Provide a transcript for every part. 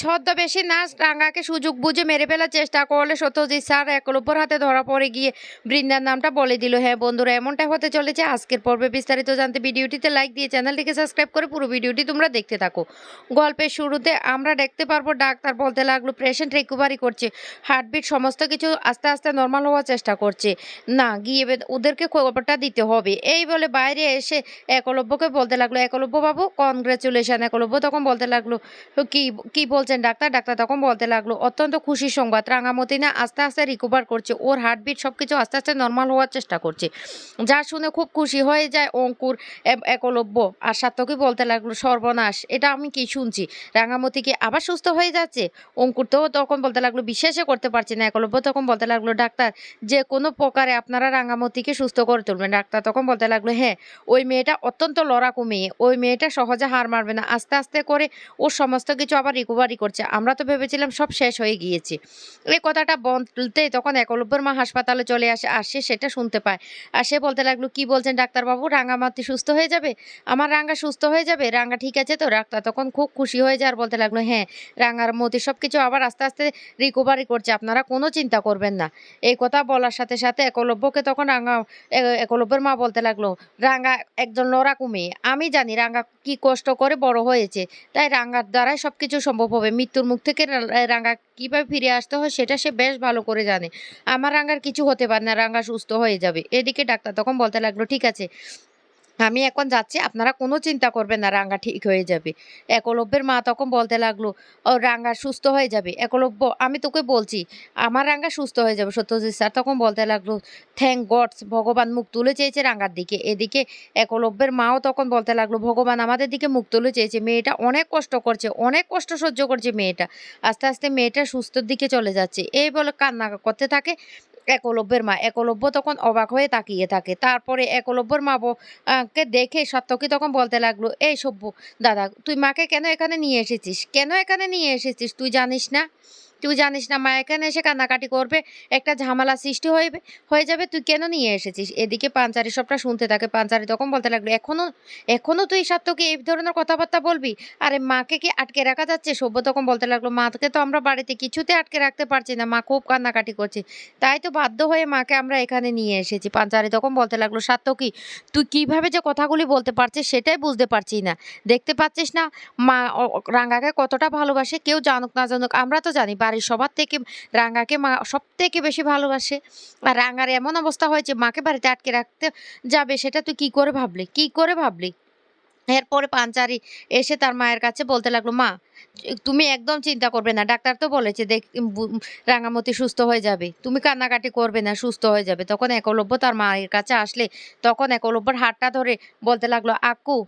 ছদ্মবেশী নাচ রাঙ্গাকে সুযোগ বুঝে মেরে ফেলার চেষ্টা করলে সত্যজিৎ স্যার একলব্যর হাতে ধরা পড়ে গিয়ে বৃন্দার নামটা বলে দিল। হ্যাঁ বন্ধুরা এমনটা হতে চলেছে। আজকের পর্বে বিস্তারিত জানতে ভিডিওটিতে লাইক দিয়ে চ্যানেলটিকে সাবস্ক্রাইব করে পুরো ভিডিওটি তোমরা দেখতে থাকো। গল্পের শুরুতে আমরা দেখতে পারব, ডাক্তার বলতে লাগল পেশেন্ট রিকভারি করছে। হার্টবিট সমস্ত কিছু আস্তে আস্তে নর্মাল হওয়ার চেষ্টা করছে। না, গিয়ে ওদেরকে খবরটা দিতে হবে। এই বলে বাইরে এসে একলব্যকে বলতে লাগল, একলব্য বাবু কনগ্রেচুলেশন একলব্য তখন বলতে লাগল, কি কি বলছেন ডাক্তার ডাক্তার তখন বলতে লাগল, অত্যন্ত খুশি সংবাদ। রাঙামতি না আস্তে আস্তে রিকভার করছে। ওর হার্টবিট সব কিছু আস্তে আস্তে নর্মাল হওয়ার চেষ্টা করছে। যা শুনে খুব খুশি হয়ে যায় অঙ্কুর একলব্য। আর সাত্তকী বলতে লাগল, সর্বনাশ, এটা আমি কি শুনছি? রাঙামতি কি আবার সুস্থ হয়ে যাচ্ছে? অঙ্কুর তো তখন বলতে লাগল, বিশ্বাসই করতে পারছি না। একলব্য তখন বলতে লাগল, ডাক্তার, যে কোনো প্রকারে আপনারা রাঙামতিকে সুস্থ করে তুলবেন। ডাক্তার তখন বলতে লাগল হ্যাঁ ওই মেয়েটা অত্যন্ত লড়াকু মেয়ে। ওই মেয়েটা সহজে হার মারবে না। আস্তে আস্তে করে ওর সমস্ত কিছু আবার রিকভারি করছে। আমরা তো ভেবেছিলাম সব শেষ হয়ে গিয়েছে। এই কথাটা বলতে তখন একলব্যর মা হাসপাতালে চলে আসে আর সে সেটা শুনতে পায়। আর সে বলতে লাগল, কি বলছেন ডাক্তারবাবু? রাঙ্গামাতি সুস্থ হয়ে যাবে? আমার রাঙ্গা সুস্থ হয়ে যাবে? রাঙ্গা ঠিক আছে তো? ডাক্তার তখন খুব খুশি হয়ে যায় আর বলতে লাগল হ্যাঁ রাঙ্গার মতি সব কিছু আবার আস্তে আস্তে রিকভারি করছে। আপনারা কোনো চিন্তা করবেন না। এই কথা বলার সাথে সাথে একলব্যকে তখন রাঙ্গা এ- একলব্যের মা বলতে লাগল রাঙ্গা একজন লড়াকু মেয়ে আমি জানি রাঙ্গা কি কষ্ট করে বড় হয়েছে। তাই রাঙ্গার দ্বারাই সব কিছু সম্ভব হবে মৃত্যুর মুখ থেকে রাঙ্গা কীভাবে ফিরে আসতে হয় সেটা সে বেশ ভালো করে জানে। আমার রাঙ্গার কিছু হতে পারে না রাঙ্গা সুস্থ হয়ে যাবে। এদিকে ডাক্তার তখন বলতে লাগল, ঠিক আছে আমি এখন যাচ্ছি, আপনারা কোনো চিন্তা করবেন না, রাঙ্গা ঠিক হয়ে যাবে। একলব্যের মা তখন বলতে লাগল, ও, রাঙ্গা সুস্থ হয়ে যাবে? একলব্য, আমি তোকে বলছি, আমার রাঙ্গা সুস্থ হয়ে যাবে। সত্যজিৎ স্যার তখন বলতে লাগল, থ্যাংক গডস ভগবান মুখ তুলে চেয়েছে রাঙ্গার দিকে। এদিকে একলব্যের মাও তখন বলতে লাগল, ভগবান আমাদের দিকে মুখ তুলে চেয়েছে, মেয়েটা অনেক কষ্ট করছে, অনেক কষ্ট সহ্য করছে মেয়েটা। আস্তে আস্তে মেয়েটা সুস্থর দিকে চলে যাচ্ছে। এই বলে কান্না করতে থাকে। একলব্যের মা, একলব্য তখন অবাক হয়ে তাকিয়ে থাকে। তারপরে একলব্যর মা কে দেখে সত্যকে তখন বলতে লাগল, এই সভ্য, দাদা, তুই মাকে কেন এখানে নিয়ে এসেছিস? কেন এখানে নিয়ে এসেছিস? তুই জানিস না? তুই জানিস না মা, এখানে এসে কান্নাকাটি করবে, একটা ঝামেলা সৃষ্টি হয়ে হয়ে যাবে, তুই কেন নিয়ে এসেছিস? এদিকে পাঞ্চারি সবটা শুনতে থাকে, পাঞ্চারি তখন বলতে লাগল, এখনও এখনও তুই সত্যকে এই ধরনের কথাবার্তা বলবি? আরে মাকে কি আটকে রাখা যাচ্ছে? সভ্য তখন বলতে লাগল, মাকে তো আমরা বাড়িতে কিছুতে আটকে রাখতে পারছি না, মা খুব কান্নাকাটি করছে। তাই তো বাধ্য হয়ে মাকে আমরা এখানে নিয়ে এসেছি। পাঞ্চারি তখন বলতে লাগল সাত্তকী তুই কীভাবে যে কথাগুলি বলতে পারছিস সেটাই বুঝতে পারছি না। দেখতে পাচ্ছিস না, মা রাঙ্গাকে কতটা ভালোবাসে, কেউ জানুক না জানুক, আমরা তো জানি বাড়ির সবার থেকে রাঙ্গাকে মা সব থেকে বেশি ভালোবাসে। আর রাঙ্গার এমন অবস্থা হয়েছে মাকে বাড়িতে আটকে রাখতে যাবে, সেটা তুই কি করে ভাবলি? কি করে ভাবলি? এরপরে পাঞ্চারি এসে তার মায়ের কাছে বলতে লাগল, মা, তুমি একদম চিন্তা করবে না। ডাক্তার তো বলেছে, দেখ রাঙামতি সুস্থ হয়ে যাবে। তুমি কান্নাকাটি করবে না, সুস্থ হয়ে যাবে। তখন একলব্য তার মায়ের কাছে আসলে, তখন একলব্যর হাতটা ধরে বলতে লাগল আক্কু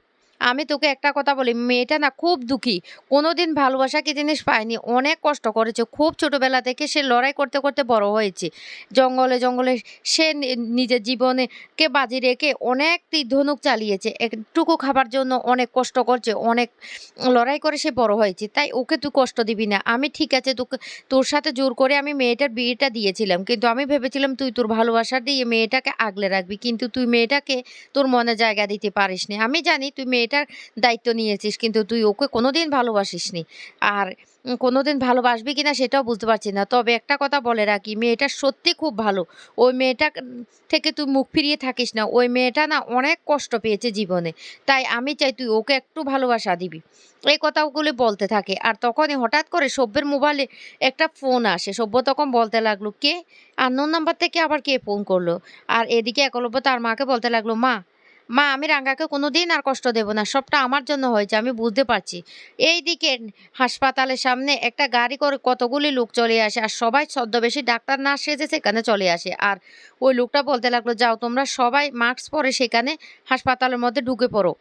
আমি তোকে একটা কথা বলি, মেয়েটা না খুব দুঃখী। কোনোদিন ভালোবাসা কি জিনিস পায়নি, অনেক কষ্ট করেছে। খুব ছোটোবেলা থেকে সে লড়াই করতে করতে বড় হয়েছে। জঙ্গলে জঙ্গলে সে নিজের জীবনে কে বাজি রেখে অনেক তীর ধনুক চালিয়েছে। একটুকু খাবার জন্য অনেক কষ্ট করছে, অনেক লড়াই করে সে বড় হয়েছে। তাই ওকে তুই কষ্ট দিবি না। আমি ঠিক আছে, তোকে, তোর সাথে জোর করে আমি মেয়েটার বিয়েটা দিয়েছিলাম। কিন্তু আমি ভেবেছিলাম তুই তোর ভালোবাসা দিয়ে মেয়েটাকে আগলে রাখবি। কিন্তু তুই মেয়েটাকে তোর মনে জায়গা দিতে পারিস আমি জানি তুই মেয়েটার দায়িত্ব নিয়েছিস কিন্তু তুই ওকে কোনোদিন ভালোবাসিস নি আর উম, কোনোদিন ভালোবাসবি কিনা সেটাও বুঝতে পারছি না। তবে একটা কথা বলে রাখি মেয়েটা সত্যি খুব ভালো। ওই মেয়েটা থেকে তুই মুখ ফিরিয়ে থাকিস না। ওই মেয়েটা না অনেক কষ্ট পেয়েছে জীবনে। তাই আমি চাই তুই ওকে একটু ভালোবাসা দিবি। এই কথাগুলি বলতে থাকে। আর তখনই হঠাৎ করে সভ্যের মোবাইলে একটা ফোন আসে। সভ্য তখন বলতে লাগল কে? আননোন নাম্বার থেকে আবার কে ফোন করল? আর এদিকে একলব্য তার মাকে বলতে লাগল মা মা, আমি রাঙ্গাকে কোনো দিন আর কষ্ট দেব না, সবটা আমার জন্য হয়েছে, আমি বুঝতে পারছি। এই দিকে হাসপাতালের সামনে একটা গাড়ি করে কতগুলি লোক চলে আসে, আর সবাই ছদ্মবেশী, ডাক্তার না সেজে সেখানে চলে আসে। আর ওই লোকটা বলতে লাগল, যাও তোমরা সবাই মাস্ক পরে সেখানে হাসপাতালের মধ্যে ঢুকে পড়ো।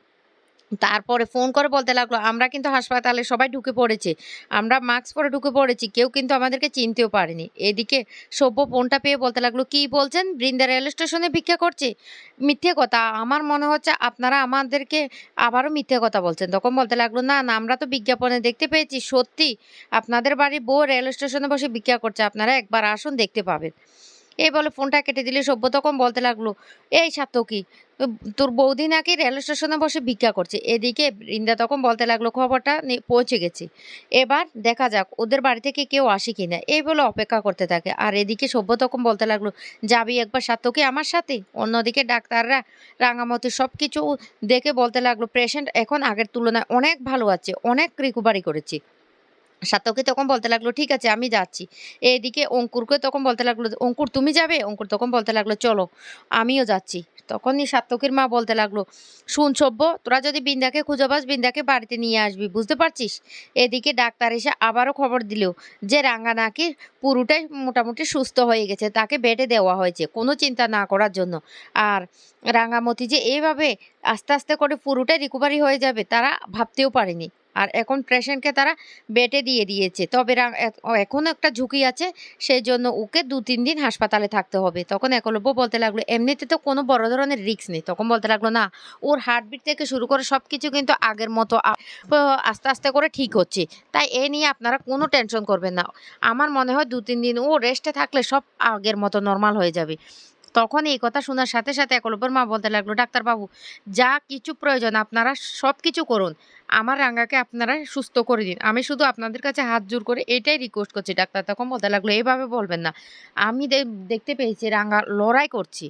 তারপরে ফোন করে বলতে লাগল, আমরা কিন্তু হাসপাতালে সবাই ঢুকে পড়েছি। আমরা মাস্ক পরে ঢুকে পড়েছি। কেউ কিন্তু আমাদেরকে চিনতেও পারেনি। এদিকে সভ্য ফোনটা পেয়ে বলতে লাগল, কি বলছেন? বৃন্দা রেল স্টেশনে ভিক্ষা করছে? মিথ্যে কথা। আমার মনে হচ্ছে আপনারা আমাদেরকে আবারও মিথ্যে কথা বলছেন। তখন বলতে লাগল, না না, আমরা তো বিজ্ঞাপনে দেখতে পেয়েছি। সত্যি, আপনাদের বাড়ি বউ রেল স্টেশনে বসে ভিক্ষা করছে। আপনারা একবার আসুন, দেখতে পাবেন। এই বলে ফোনটা কেটে দিলে সভ্য তখন বলতে লাগল, এই সাতকি তোর বৌদি নাকি রেল স্টেশনে বসে ভিক্ষা করছে? এদিকে বৃন্দা তখন বলতে লাগল, খবরটা নি- পৌঁছে গেছে। এবার দেখা যাক, ওদের বাড়ি থেকে কেউ আসে কিনা? এই বলে অপেক্ষা করতে থাকে। আর এদিকে সভ্য তখন বলতে লাগল, যাবি একবার সাতকি আমার সাথে? অন্যদিকে ডাক্তাররা রাঙামতি সব কিছু দেখে বলতে লাগল, পেশেন্ট এখন আগের তুলনায় অনেক ভালো আছে, অনেক রিকভারি করেছে। সাতকে তখন বলতে লাগল, ঠিক আছে, আমি যাচ্ছি। এদিকে অঙ্কুরকে তখন বলতে লাগল, অঙ্কুর, তুমি যাবে? অঙ্কুর তখন বলতে লাগল, চলো, আমিও যাচ্ছি। তখনই সাত্তকের মা বলতে লাগল, শুন সভ্য, তোরা যদি বিন্দাকে খুঁজে পাস বিন্দাকে বাড়িতে নিয়ে আসবি, বুঝতে পারছিস? এদিকে ডাক্তার এসে আবারও খবর দিল যে রাঙ্গা নাকি পুরোটাই মোটামুটি সুস্থ হয়ে গেছে, তাকে বেডে দেওয়া হয়েছে কোনো চিন্তা না করার জন্য। আর রাঙ্গামতি যে এইভাবে আস্তে আস্তে করে পুরোটাই রিকভারি হয়ে যাবে, তারা ভাবতেও পারেনি। আর এখন পেশেন্টকে তারা বেটে দিয়ে দিয়েছে। তবে রা- এ- এখনও একটা ঝুঁকি আছে সেই জন্য ওকে দু, তিন দিন হাসপাতালে থাকতে হবে। তখন একলব্য বলতে লাগল, এমনিতে তো কোনো বড় ধরনের রিস্ক নেই। তখন বলতে লাগল, না, ওর হার্টবিট থেকে শুরু করে সব কিছু কিন্তু আগের মতো আস্তে আস্তে করে ঠিক হচ্ছে। তাই এ নিয়ে আপনারা কোনো টেনশন করবেন না। আমার মনে হয় দু, তিন দিন ও রেস্টে থাকলে সব আগের মতো নর্মাল হয়ে যাবে। তখন এই কথা শোনার সাথে সাথে এক একলব্যর মা বলতে লাগল, ডাক্তারবাবু, যা কিছু প্রয়োজন আপনারা সব কিছু করুন। আমার রাঙ্গাকে আপনারা সুস্থ করে দিন। আমি শুধু আপনাদের কাছে হাত জোর করে এটাই রিকোয়েস্ট করছি। ডাক্তার তখন বলতে লাগল এইভাবে বলবেন না। আমি দেখতে পেয়েছি রাঙ্গা লড়াই করছি।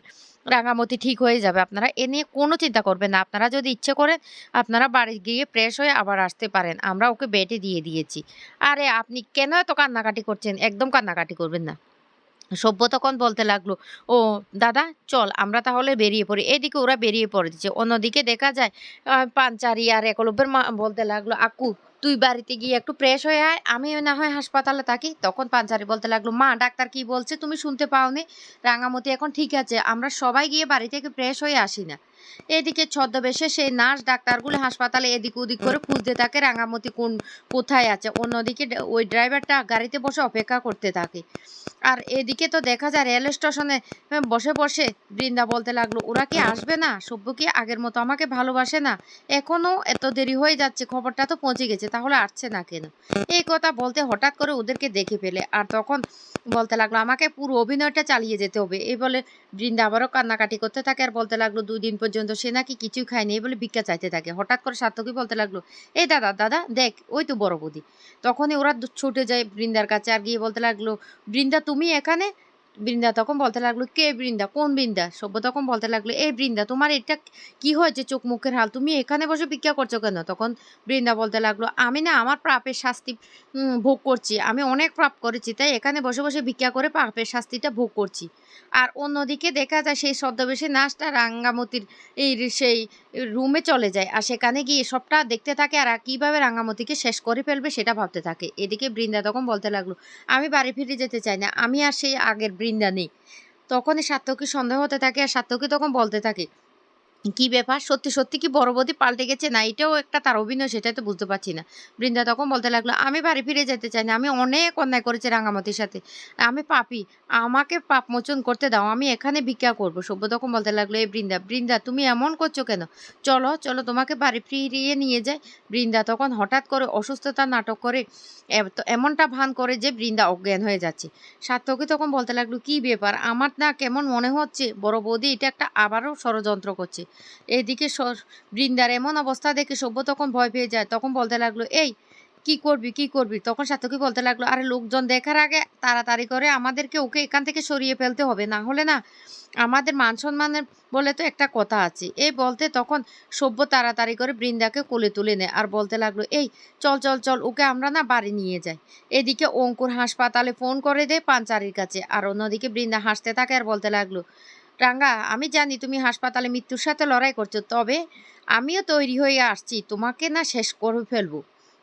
রাঙামতি ঠিক হয়ে যাবে। আপনারা এ নিয়ে কোনো চিন্তা করবেন না। আপনারা যদি ইচ্ছে করেন, আপনারা বাড়ি গিয়ে ফ্রেশ হয়ে আবার আসতে পারেন। আমরা ওকে বেটে দিয়ে দিয়েছি। আরে, আপনি কেন এত কান্নাকাটি করছেন? একদম কান্নাকাটি করবেন না। সভ্য বলতে লাগল? ও, দাদা, চল আমরা তাহলে বেরিয়ে পড়ি। এদিকে ওরা বেরিয়ে পড়েছে। অন্যদিকে দেখা যায় পাঞ্চারি আর একলব্যের মা বলতে লাগল, আকু তুই বাড়িতে গিয়ে একটু ফ্রেশ হয়ে আয়। আমি না হয় হাসপাতালে থাকি, তখন পাঞ্চারি বলতে লাগল, মা, ডাক্তার কি বলছে? তুমি শুনতে পাওনি? রাঙামতি এখন ঠিক আছে, আমরা সবাই গিয়ে বাড়ি থেকে ফ্রেশ হয়ে আসি না। এদিকে ছদ্মবেশে সেই নার্স ডাক্তারগুলো হাসপাতালে এদিক ওদিক করে খুঁজতে থাকে রাঙামতি কোন, কোথায় আছে। অন্যদিকে ওই ড্রাইভারটা গাড়িতে বসে অপেক্ষা করতে থাকে। আর এদিকে তো দেখা যায়, রেল স্টেশনে বসে বসে বৃন্দা বলতে লাগল, ওরা কি আসবে না? সভ্য কি আগের মতো আমাকে ভালোবাসে না? এখনও এত দেরি হয়ে যাচ্ছে, খবরটা তো পৌঁছে গেছে। তাহলে আসছে না কেন? এই কথা বলতে হঠাৎ করে ওদেরকে দেখে ফেলে। আর তখন বলতে লাগল, আমাকে পুরো অভিনয়টা চালিয়ে যেতে হবে। এই বলে বৃন্দা আবারও কান্নাকাটি করতে থাকে আর বলতে লাগল, দুই দিন পর্যন্ত সে নাকি কিছুই খায়নি। এই বলে ভিক্ষা চাইতে থাকে। হঠাৎ করে সার্থকী বলতে লাগল এই দাদা দাদা, দেখ, ওই তো বড় বৌদি। তখনই ওরা ছুটে যায় বৃন্দার কাছে আর গিয়ে বলতে লাগল, বৃন্দা, তুমি এখানে? বৃন্দা, তখন বলতে লাগল, কে বৃন্দা? কোন বৃন্দা? সভ্য তখন বলতে লাগল এই বৃন্দা, তোমার এটা কি হয়েছে চোখ মুখের হাল? তুমি এখানে বসে ভিক্ষা করছ কেন? তখন বৃন্দা বলতে লাগল, আমি না আমার পাপের শাস্তি ভোগ করছি। আমি অনেক পাপ করেছি, তাই এখানে বসে বসে ভিক্ষা করে পাপের শাস্তিটা ভোগ করছি। আর অন্যদিকে দেখা যায় সেই ছদ্মবেশী নাচটা রাঙ্গামতির এই সেই রুমে চলে যায়। আর সেখানে গিয়ে সবটা দেখতে থাকে আর কীভাবে রাঙ্গামতিকে শেষ করে ফেলবে সেটা ভাবতে থাকে। এদিকে বৃন্দা তখন বলতে লাগল, আমি বাড়ি ফিরে যেতে চাই না। আমি আর সেই আগের বৃন্দা নেই। তখনই সার্থকী সন্দেহ হতে থাকে আর সার্থকী তখন বলতে থাকে কি ব্যাপার? সত্যি সত্যি কি বড় বৌদি পাল্টে গেছে? না, এটাও একটা তার অভিনয়, সেটাই তো বুঝতে পারছি না। বৃন্দা তখন বলতে লাগল, আমি বাড়ি ফিরে যেতে চাই না, আমি অনেক অন্যায় করেছি রাঙামতির সাথে। আমি পাপি, আমাকে পাপ মোচন করতে দাও, আমি এখানে ভিক্ষা করব। সভ্য তখন বলতে লাগল, এই বৃন্দা বৃন্দা, তুমি এমন করছ কেন? চলো চলো, তোমাকে বাড়ি ফিরিয়ে নিয়ে যাই। বৃন্দা তখন হঠাৎ করে অসুস্থতা নাটক করে এমনটা ভান করে যে বৃন্দা অজ্ঞান হয়ে যাচ্ছে। সার্থকী তখন বলতে লাগল, কি ব্যাপার? আমার না কেমন মনে হচ্ছে? বড় বৌদি, এটা একটা আবারও ষড়যন্ত্র করছে। এদিকে বৃন্দার এমন অবস্থা দেখে সভ্য তখন ভয় পেয়ে যায়। তখন বলতে লাগল, এই, কি করবি কি করবি? তখন সাতকী বলতে লাগল, আরে, লোকজন দেখার আগে তাড়াতাড়ি করে আমাদেরকে ওকে এখান থেকে সরিয়ে ফেলতে হবে। না হলে না আমাদের মান সম্মানের বলে তো একটা কথা আছে। এই বলতে তখন সভ্য তাড়াতাড়ি করে বৃন্দাকে কোলে তুলে নেয় আর বলতে লাগল, এই, চল চল চল, ওকে আমরা না বাড়ি নিয়ে যাই। এদিকে অঙ্কুর হাসপাতালে ফোন করে দেয় পাঞ্চারির কাছে। আর অন্যদিকে বৃন্দা হাসতে থাকে আর বলতে লাগল রাঙ্গা, আমি জানি তুমি হাসপাতালে মৃত্যুর সাথে লড়াই করছ, তবে আমিও তৈরি হয়ে আসছি, তোমাকে না শেষ করে ফেলব।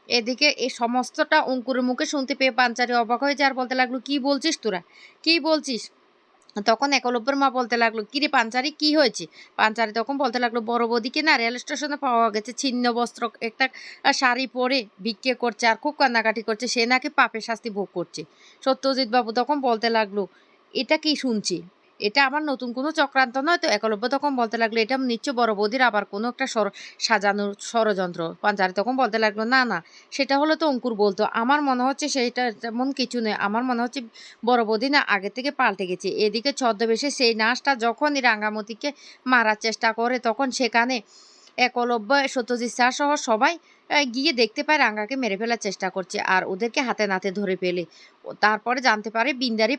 এদিকে এই সমস্তটা অঙ্কুরের মুখে শুনতে পেয়ে পাঞ্চারি অবাক হয়ে যায় আর বলতে লাগল, কি বলছিস তোরা? কি বলছিস? তখন একলব্যের মা বলতে লাগল, কিরে পাঞ্চারি, কি হয়েছে? পাঞ্চারি তখন বলতে লাগল, বড় বৌদিকে না রেল স্টেশনে পাওয়া গেছে, ছিন্ন বস্ত্র, একটা শাড়ি পরে ভিক্ষে করছে আর খুব কান্নাকাটি করছে, সে নাকি পাপের শাস্তি ভোগ করছে। সত্যজিৎ বাবু তখন বলতে লাগল, এটা কি শুনছি? এটা আমার নতুন কোনো চক্রান্ত নয়। তো একলব্য তখন বলতে লাগল, এটা নিশ্চয় বড় বৌদির আবার কোনো একটা সর, সাজানোর ষড়যন্ত্র। পাঞ্জারি তখন বলতে লাগল, না না, সেটা হলো তো অঙ্কুর বলতো, আমার মনে হচ্ছে সেইটা তেমন কিছু নেই আমার মনে হচ্ছে বড় বৌদি না আগে থেকে পাল্টে গেছে। এদিকে ছদ্মবেশে সেই নাচটা যখনই রাঙ্গামতিকে মারার চেষ্টা করে, তখন সেখানে একলব্য সত্যজিৎ স্যার সহ সবাই গিয়ে দেখতে পায় রাঙ্গাকে মেরে ফেলার চেষ্টা করছে, আর ওদেরকে হাতে নাতে ধরে ফেলে। তারপরে জানতে পারে বিন্দারি